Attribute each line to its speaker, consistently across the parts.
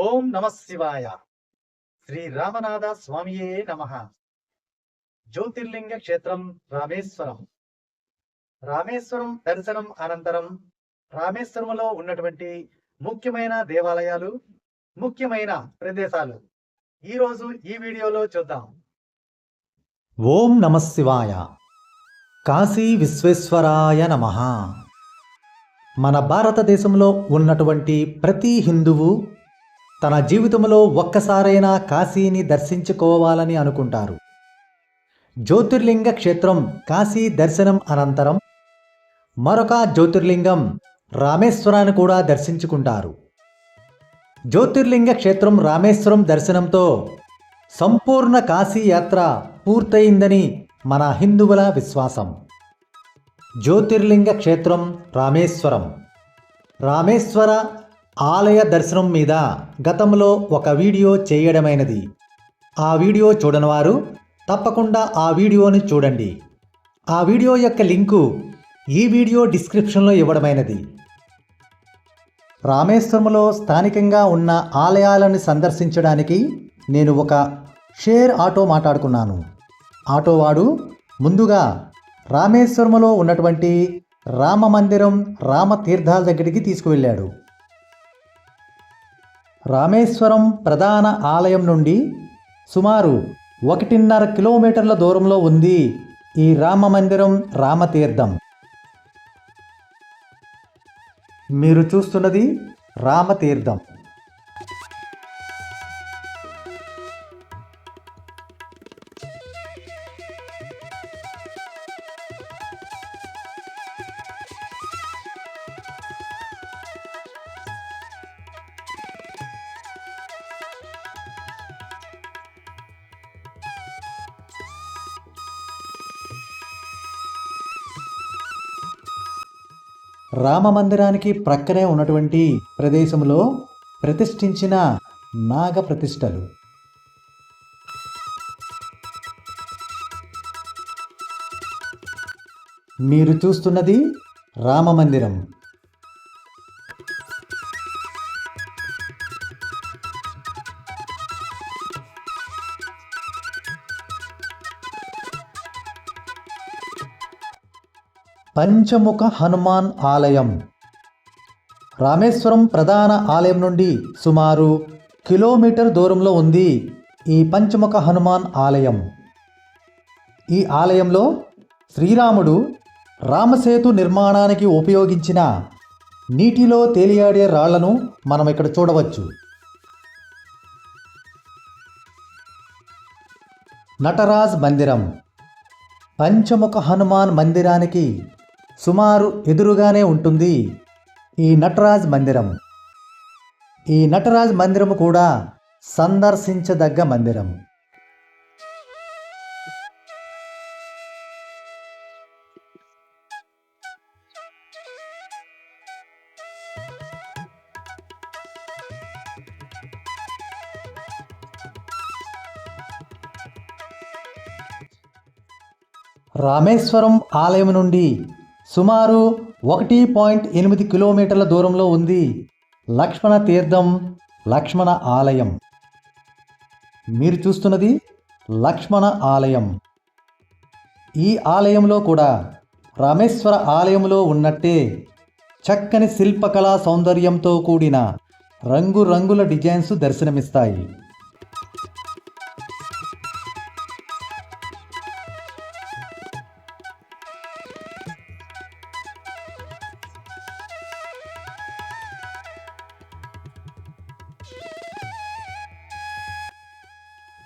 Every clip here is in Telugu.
Speaker 1: ఓం నమ శివాయ. శ్రీ రామనాథ స్వామియే నమ. జ్యోతిర్లింగ క్షేత్రం రామేశ్వరం. రామేశ్వరం దర్శనం అనంతరం రామేశ్వరంలో ఉన్నటువంటి ముఖ్యమైన దేవాలయాలు ముఖ్యమైన ప్రదేశాలు. ఈరోజు ఈ వీడియోలో చూద్దాం.
Speaker 2: ఓం నమ శివాయ. కాశీ విశ్వేశ్వరాయ నమ. మన భారతదేశంలో ఉన్నటువంటి ప్రతి హిందువు తన జీవితంలో ఒక్కసారైనా కాశీని దర్శించుకోవాలని అనుకుంటారు. జ్యోతిర్లింగ క్షేత్రం కాశీ దర్శనం అనంతరం మరొక జ్యోతిర్లింగం రామేశ్వరాన్ని కూడా దర్శించుకుంటారు. జ్యోతిర్లింగ క్షేత్రం రామేశ్వరం దర్శనంతో సంపూర్ణ కాశీ యాత్ర పూర్తయిందని మన హిందువుల విశ్వాసం. జ్యోతిర్లింగ క్షేత్రం రామేశ్వరం. రామేశ్వర ఆలయ దర్శనం మీద గతంలో ఒక వీడియో చేయడమైనది. ఆ వీడియో చూడనివారు తప్పకుండా ఆ వీడియోని చూడండి. ఆ వీడియో యొక్క లింకు ఈ వీడియో డిస్క్రిప్షన్లో ఇవ్వడమైనది. రామేశ్వరంలో స్థానికంగా ఉన్న ఆలయాలను సందర్శించడానికి నేను ఒక షేర్ ఆటో మాట్లాడుకున్నాను. ఆటోవాడు ముందుగా రామేశ్వరంలో ఉన్నటువంటి రామ మందిరం రామ తీర్థాల దగ్గరికి తీసుకువెళ్ళాడు. రామేశ్వరం ప్రధాన ఆలయం నుండి సుమారు ఒకటిన్నర కిలోమీటర్ల దూరంలో ఉంది ఈ రామ మందిరం రామతీర్థం. మీరు చూస్తున్నది రామతీర్థం. రామ మందిరానికి ప్రక్కనే ఉన్నటువంటి ప్రదేశంలో ప్రతిష్ఠించిన నాగ ప్రతిష్టలు. మీరు చూస్తున్నది రామ మందిరం. పంచముఖ హనుమాన్ ఆలయం. రామేశ్వరం ప్రధాన ఆలయం నుండి సుమారు కిలోమీటర్ దూరంలో ఉంది ఈ పంచముఖ హనుమాన్ ఆలయం. ఈ ఆలయంలో శ్రీరాముడు రామసేతు నిర్మాణానికి ఉపయోగించిన నీటిలో తేలియాడే రాళ్ళను మనం ఇక్కడ చూడవచ్చు. నటరాజ్ మందిరం. పంచముఖ హనుమాన్ మందిరానికి సుమారు ఎదురుగానే ఉంటుంది ఈ నటరాజ్ మందిరం. ఈ నటరాజ్ మందిరము కూడా సందర్శించదగ్గ మందిరం. రామేశ్వరం ఆలయం నుండి సుమారు ఒకటి పాయింట్ ఎనిమిది కిలోమీటర్ల దూరంలో ఉంది లక్ష్మణ తీర్థం లక్ష్మణ ఆలయం. మీరు చూస్తున్నది లక్ష్మణ ఆలయం. ఈ ఆలయంలో కూడా రామేశ్వర ఆలయంలో ఉన్నట్టే చక్కని శిల్పకళా సౌందర్యంతో కూడిన రంగురంగుల డిజైన్స్ దర్శనమిస్తాయి.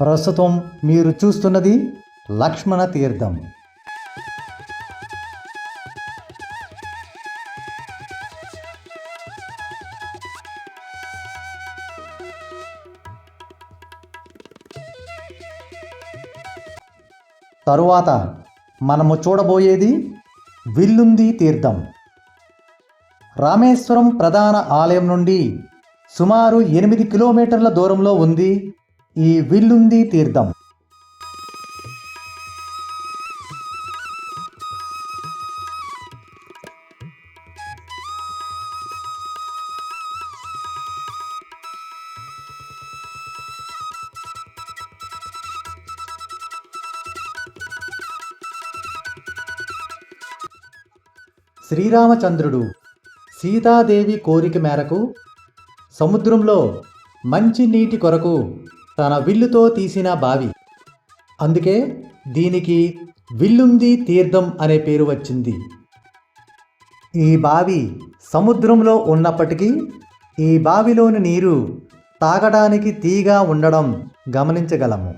Speaker 2: ప్రస్తుతం మీరు చూస్తున్నది లక్ష్మణ తీర్థం. తరువాత మనము చూడబోయేది విల్లుంది తీర్థం. రామేశ్వరం ప్రధాన ఆలయం నుండి సుమారు ఎనిమిది కిలోమీటర్ల దూరంలో ఉంది ఈ విల్లుంది తీర్థం. శ్రీరామచంద్రుడు సీతాదేవి కోరిక మేరకు సముద్రంలో మంచి నీటి కొరకు తన విల్లుతో తీసిన బావి. అందుకే దీనికి విల్లుంది తీర్థం అనే పేరు వచ్చింది. ఈ బావి సముద్రంలో ఉన్నప్పటికీ ఈ బావిలోని నీరు తాగడానికి తీగా ఉండడం గమనించగలము.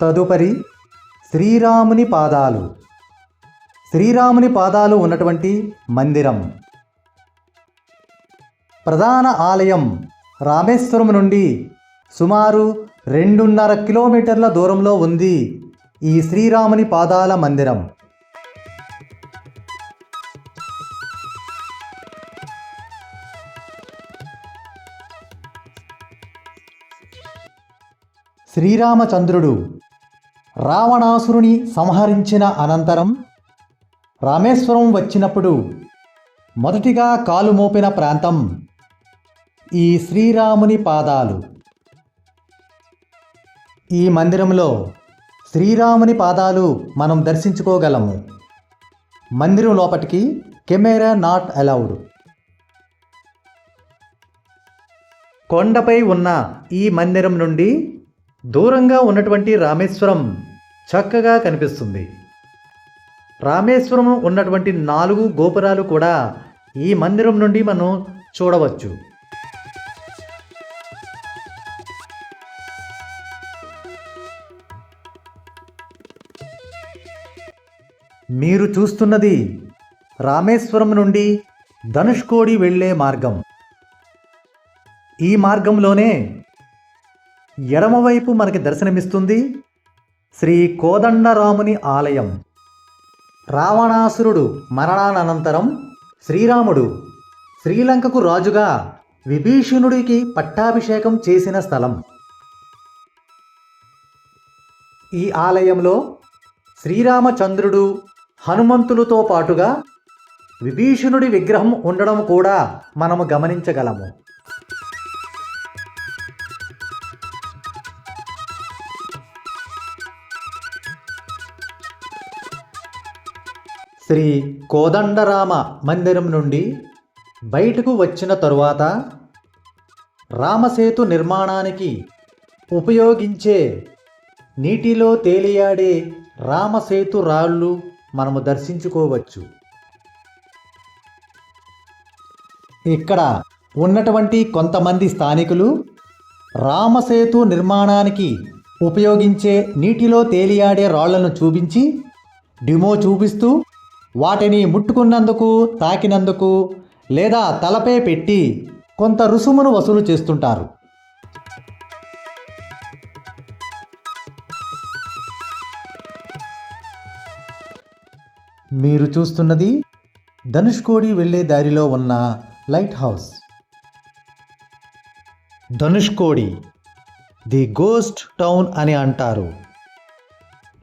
Speaker 2: తదుపరి శ్రీరాముని పాదాలు. శ్రీరాముని పాదాలు ఉన్నటువంటి మందిరం. ప్రధాన ఆలయం రామేశ్వరం నుండి సుమారు రెండున్నర కిలోమీటర్ల దూరంలో ఉంది ఈ శ్రీరాముని పాదాల మందిరం. శ్రీరామచంద్రుడు రావణాసురుని సంహరించిన అనంతరం రామేశ్వరం వచ్చినప్పుడు మొదటిగా కాలు మోపిన ప్రాంతం ఈ శ్రీరాముని పాదాలు. ఈ మందిరంలో శ్రీరాముని పాదాలు మనం దర్శించుకోగలము. మందిరం లోపటికి కెమెరా నాట్ అలౌడ్. కొండపై ఉన్న ఈ మందిరం నుండి దూరంగా ఉన్నటువంటి రామేశ్వరం చక్కగా కనిపిస్తుంది. రామేశ్వరం ఉన్నటువంటి నాలుగు గోపురాలు కూడా ఈ మందిరం నుండి మనం చూడవచ్చు. మీరు చూస్తున్నది రామేశ్వరం నుండి ధనుష్కోడి వెళ్ళే మార్గం. ఈ మార్గంలోనే ఎడమవైపు మనకి దర్శనమిస్తుంది శ్రీ కోదండరాముని ఆలయం. రావణాసురుడు మరణానంతరం శ్రీరాముడు శ్రీలంకకు రాజుగా విభీషణుడికి పట్టాభిషేకం చేసిన స్థలం. ఈ ఆలయంలో శ్రీరామచంద్రుడు హనుమంతులతో పాటుగా విభీషణుడి విగ్రహం ఉండడం కూడా మనము గమనించగలము. శ్రీ కోదండరామ మందిరం నుండి బయటకు వచ్చిన తరువాత రామసేతు నిర్మాణానికి ఉపయోగించే నీటిలో తేలియాడే రామసేతు రాళ్ళు మనము దర్శించుకోవచ్చు. ఇక్కడ ఉన్నటువంటి కొంతమంది స్థానికులు రామసేతు నిర్మాణానికి ఉపయోగించే నీటిలో తేలియాడే రాళ్ళను చూపించి డిమో చూపిస్తూ వాటిని ముట్టుకున్నందుకు తాకినందుకు లేదా తలపై పెట్టి కొంత రుసుమును వసూలు చేస్తుంటారు. మీరు చూస్తున్నది ధనుష్కోడి వెళ్ళే దారిలో ఉన్న lighthouse. Dhanushkodi the ghost town అని అంటారు.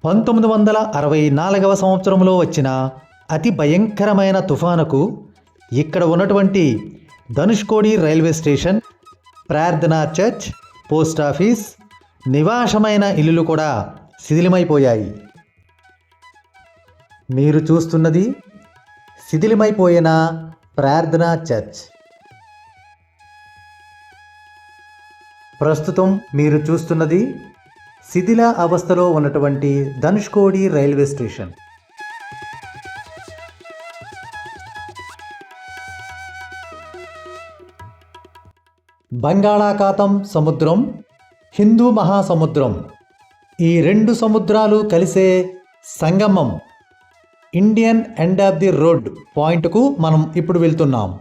Speaker 2: పంతొమ్మిది వందల అరవై నాలుగవ సంవత్సరంలో వచ్చిన అతి భయంకరమైన తుఫానుకు ఇక్కడ ఉన్నటువంటి ధనుష్కోడి రైల్వే స్టేషన్ ప్రార్థనా చర్చ్ పోస్ట్ ఆఫీస్ నివాసమైన ఇల్లులు కూడా శిథిలమైపోయాయి. మీరు చూస్తున్నది శిథిలమైపోయిన ప్రార్థనా చర్చ్. ప్రస్తుతం మీరు చూస్తున్నది శిథిల అవస్థలో ఉన్నటువంటి ధనుష్కోడి రైల్వే స్టేషన్. బంగాళాఖాతం సముద్రం హిందూ మహాసముద్రం. ఈ రెండు సముద్రాలు కలిసే సంగమం Indian end of the road పాయింట్కు మనం ఇప్పుడు వెళ్తున్నాం.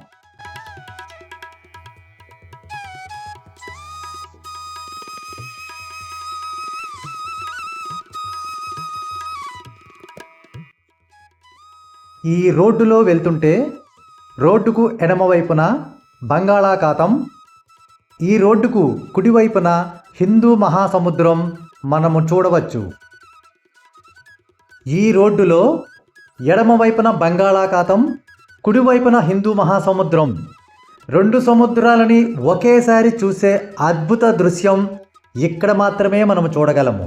Speaker 2: ఈ రోడ్డులో వెళ్తుంటే రోడ్డుకు ఎడమవైపున బంగాళాఖాతం ఈ రోడ్డుకు కుడివైపున హిందూ మహాసముద్రం మనము చూడవచ్చు. ఈ రోడ్డులో ఎడమవైపున బంగాళాఖాతం కుడివైపున హిందూ మహాసముద్రం. రెండు సముద్రాలని ఒకేసారి చూసే అద్భుత దృశ్యం ఇక్కడ మాత్రమే మనం చూడగలము.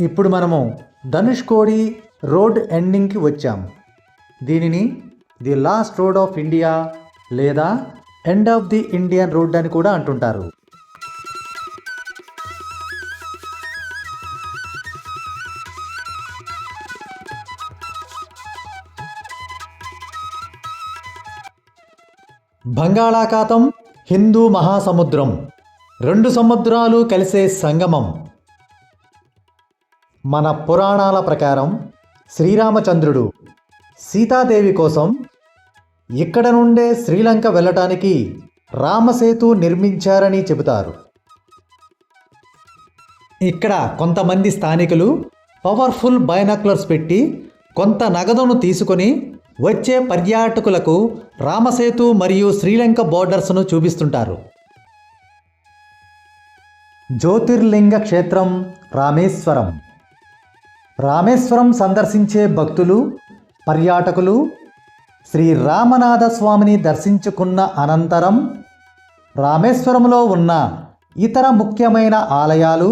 Speaker 2: ఇప్పుడు మనము ధనుష్కోడి రోడ్ ఎండింగ్కి వచ్చాము దీనిని the last road of India లేదా end of the Indian road అని కూడా అంటుంటారు. బంగాళాఖాతం హిందూ మహాసముద్రం. రెండు సముద్రాలు కలిసే సంగమం. మన పురాణాల ప్రకారం శ్రీరామచంద్రుడు. సీతాదేవి కోసం ఇక్కడ నుండే శ్రీలంక వెళ్ళటానికి రామసేతు నిర్మించారని చెబుతారు. ఇక్కడ కొంతమంది స్థానికులు పవర్ఫుల్ బైనాక్యులర్స్ పెట్టి కొంత నగదును తీసుకొని వచ్చే పర్యాటకులకు రామసేతు మరియు శ్రీలంక బోర్డర్స్ను చూపిస్తుంటారు. జ్యోతిర్లింగ క్షేత్రం రామేశ్వరం. రామేశ్వరం సందర్శించే భక్తులు పర్యాటకులు శ్రీ రామనాథ స్వామిని దర్శించుకున్న అనంతరం రామేశ్వరంలో ఉన్న ఇతర ముఖ్యమైన ఆలయాలు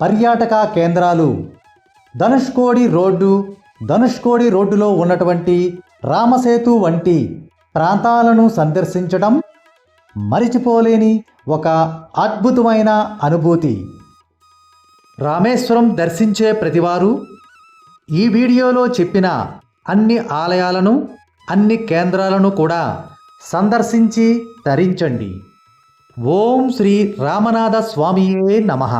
Speaker 2: పర్యాటక కేంద్రాలు ధనుష్కోడి రోడ్డు ధనుష్కోడి రోడ్డులో ఉన్నటువంటి రామసేతు వంటి ప్రాంతాలను సందర్శించడం మరిచిపోలేని ఒక అద్భుతమైన అనుభూతి. రామేశ్వరం దర్శించే ప్రతివారు ఈ వీడియోలో చెప్పిన అన్ని ఆలయాలను అన్ని కేంద్రాలను కూడా సందర్శించి తరించండి. ఓం శ్రీ రామనాథ స్వామియే నమః.